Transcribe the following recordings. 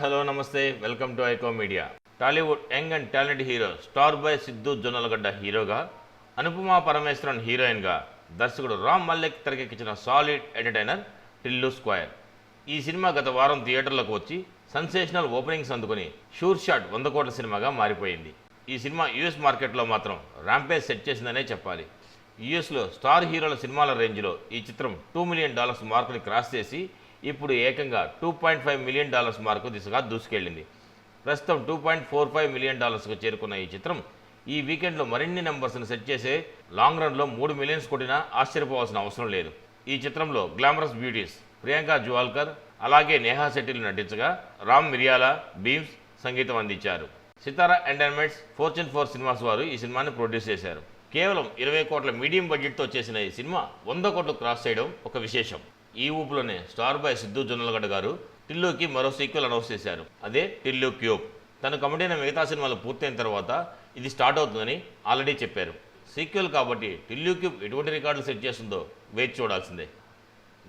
Hello నమస్తే. Welcome to iQOO media. Tollywood young and talent hero star boy Siddhu Jonnalagadda హీరోగా అనుపమా పరమేశ్వరన్ హీరోయిన్గా దర్శకుడు రామ్ మల్లిక్ తెరకెక్కించిన సాలిడ్ ఎంటర్టైనర్ టిల్లు స్క్వైర్. ఈ సినిమా గత వారం థియేటర్లకు వచ్చి సెన్సేషనల్ ఓపెనింగ్స్ అందుకుని షూర్ షాట్ వంద కోట్ల సినిమాగా మారిపోయింది. ఈ సినిమా యూఎస్ మార్కెట్లో మాత్రం ర్యాంపేజ్ సెట్ చేసిందనే చెప్పాలి. యుఎస్లో స్టార్ హీరోల సినిమాల రేంజ్లో ఈ చిత్రం టూ మిలియన్ డాలర్స్ మార్కుని క్రాస్ చేసి ఇప్పుడు ఏకంగా two point five million dollars mark దిశగా దూసుకెళ్ళింది. ప్రస్తుతం two point four five million డాలర్స్కు చేరుకున్న ఈ చిత్రం ఈ వీకెండ్లో మరిన్ని నెంబర్స్ను సెట్ చేసే లాంగ్ రన్లో మూడు మిలియన్స్ కొట్టినా ఆశ్చర్యపోవాల్సిన అవసరం లేదు. ఈ చిత్రంలో గ్లామరస్ బ్యూటీస్ ప్రియాంక జువాల్కర్ అలాగే నేహా శెట్టిలు నటించగా రామ్ మిరియాల భీమ్స్ సంగీతం అందించారు. Sithara entertainments fortune four cinemas వారు ఈ సినిమాని ప్రొడ్యూస్ చేశారు. కేవలం ఇరవై కోట్ల మీడియం బడ్జెట్తో చేసిన ఈ సినిమా వంద కోట్లు క్రాస్ చేయడం ఒక విశేషం. ఈ ఊపులోనే స్టార్ బాయ్ సిద్ధు జొన్నలగడ్డ గారు టిల్లుకి మరో సీక్వెల్ అనౌన్స్ చేశారు. అదే టిల్లు క్యూబ్. తను కమిటీ అయిన మిగతా సినిమాలు పూర్తయిన తర్వాత ఇది స్టార్ట్ అవుతుందని ఆల్రెడీ చెప్పారు. సీక్వెల్ కాబట్టి టిల్లు క్యూబ్ ఎటువంటి రికార్డులు సెట్ చేస్తుందో వేచి చూడాల్సిందే.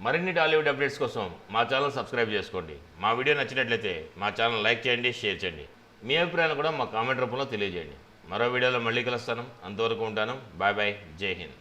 మరిన్ని టాలీవుడ్ అప్డేట్స్ కోసం మా ఛానల్ సబ్స్క్రైబ్ చేసుకోండి. మా వీడియో నచ్చినట్లయితే మా ఛానల్ లైక్ చేయండి షేర్ చేయండి. మీ అభిప్రాయాలు కూడా మా కామెంట్ రూపంలో తెలియజేయండి. మరో వీడియోలో మళ్ళీ కలుస్తాను. అంతవరకు ఉంటాను. Bye bye. జై హింద్.